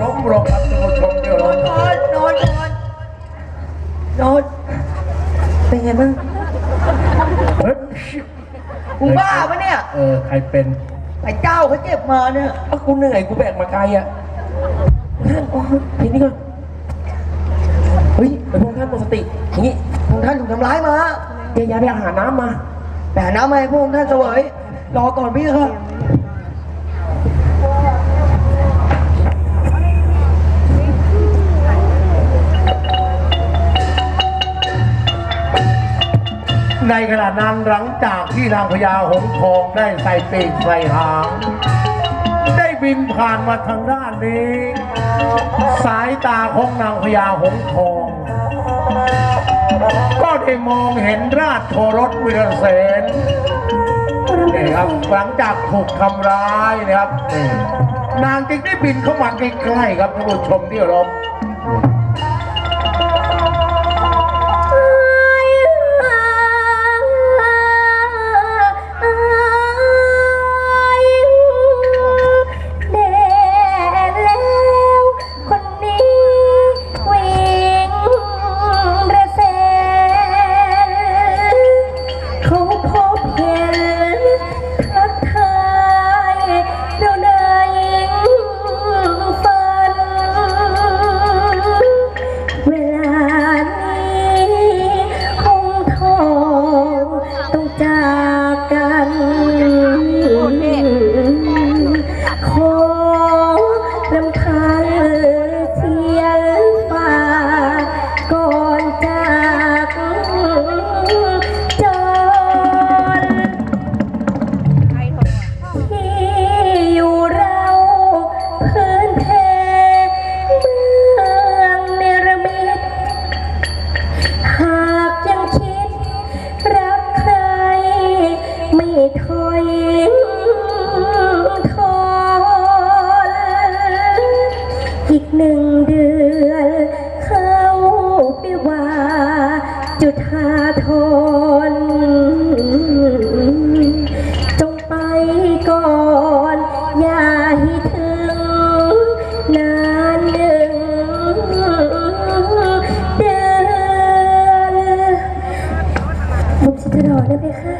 ล้มลงครับท่านผู้ชมที่เคารพนอนนอนนอนนอนเป็นไงบ้างเฮ้ยมึงบ้าปะเนี่ย เออใครเป็นไอ้เจ้าเขาเจ็บมาเนี่ยเอากูเหนื่อยกูแบกมาไกลอะท่านโอ้ยทีนี้ก่อนเฮ้ยไปพวกท่านหมดสติอย่างงี้พวกท่านถูกทำร้ายมาเดี๋ยวยาไปหาน้ำมา แต่น้ำมาให้พวกท่านเสวยรอก่อนพี่ค่ะ ในขณะนั้นหลังจากที่นางพญาหงส์ทองได้ใส่ปีกใส่หาง ได้บินผ่านมาทางด้านนี้ สายตาของนางพญาหงส์ทอง ก็ได้มองเห็นราชโทรสวิรเสนนี่ครับหลังจากถูกทำร้ายนะครับนางจึงได้บินเข้ามาใกล้ๆครับท่านผู้ชมที่รพ ธาทนจงไปก่อน อย่าให้ถึงนานหนึ่งเดือนผมจะรอได้ไหมคะ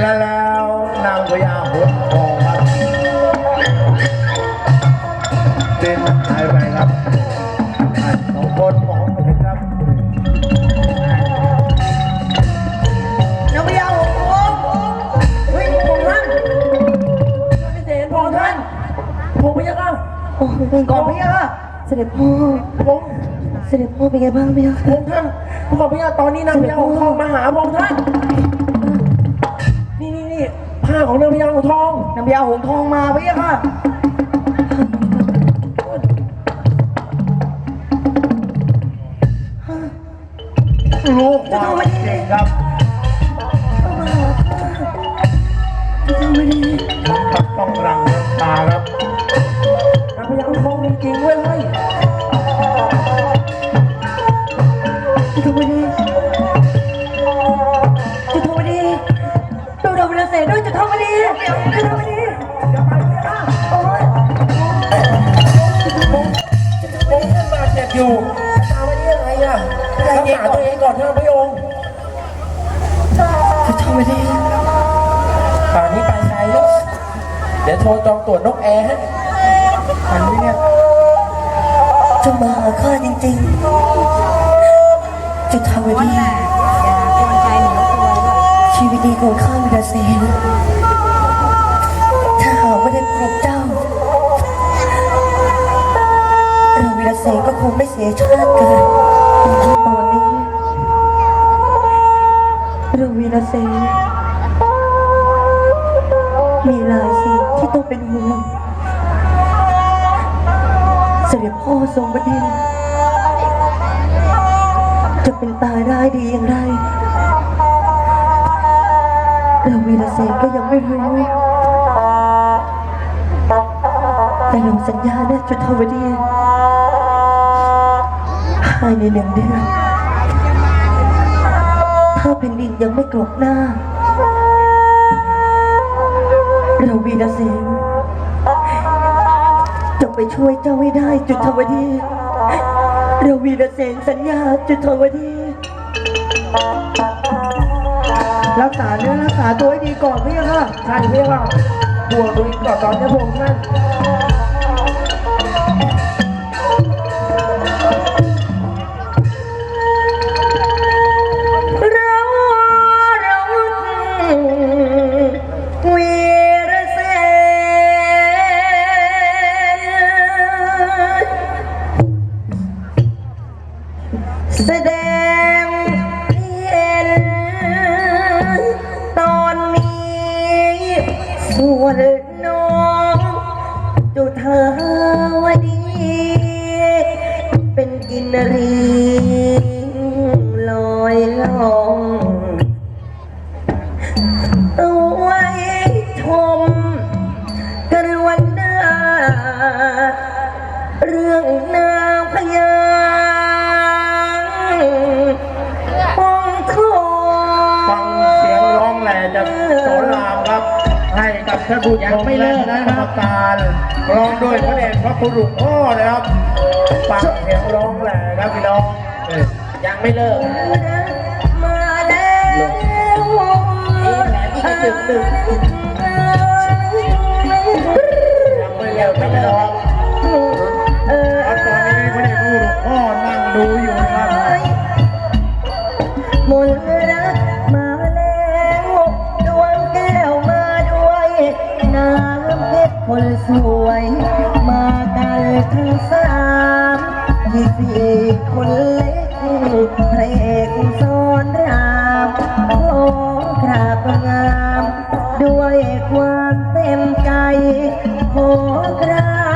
และแล้วนางพญาหงส์ทองครับเดินหายไปครับ ด็จพ่อ พงเสด็จพ่อเป็นไงบ้างพี่พคะงท่านพงพยักษ์ตอนนี้นางพญาหงส์ทองมาหาพงท่าน นี่นี่นี่ผ้าของนางพญาหงส์ทองน้ำพยาหงส์ทองมาพี่ค่ะรู้ความจริงครับต้องรังน้ำตาครับนางพญาหงส์ทองมีจริงเว้ยะรักษาตัวเองก่อนเถอะพระองค์จุฑวดีป่านนี้ไปไกลแล้วเดี๋ยวโทรจองตั๋วนกแอร์ให้ทันไหมเนี่ยจะมาหาข้าจริงๆ จุฑวดีชีวิตดีของข้ามีแต่เสนถ้าหากไม่ได้พบเจ้า เราวีรเสนก็คงไม่เสียชาติเกิด ตอนนี้เราวีรเสนมีหลายสิ่งที่ต้องเป็นห่วงเสด็จพ่อทรงประเด็นจะเป็นตายร้ายดีอย่างไรเราวีรเสนก็ยังไม่รู้แต่เราสัญญาแน่จุดทวดี ภายในหนึ่งเดือนถ้าเป็นดินยังไม่กลบหน้า เราวีรเสงจะไปช่วยเจ้าให้ได้จุดทวดีเราวีนรเสงสัญญาจุดทวดีรักษาเนื้อรักษาตัวให้ดีก่อนพี่ค่ะใช่พี่ค่ะบวกดูอีก่อนตอนนี้พงนั่น นรีลอยลองเอาไว้ชมกันวันหน้า เรื่องนางพญาปองทองฟังเสียงร้องแหล่จากโสรามครับ ให้กับท่านผู้ชม่เลิกนะครับการร้องด้วยพระเดชพระคุณหพ่อนะครับ ปักเสียงร้องแหละครับพี่น้องยังไม่เลิกมาแล้วมีแผนที่จะถึงยังไม่เลิกไม่เลิก โอกรา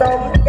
Dum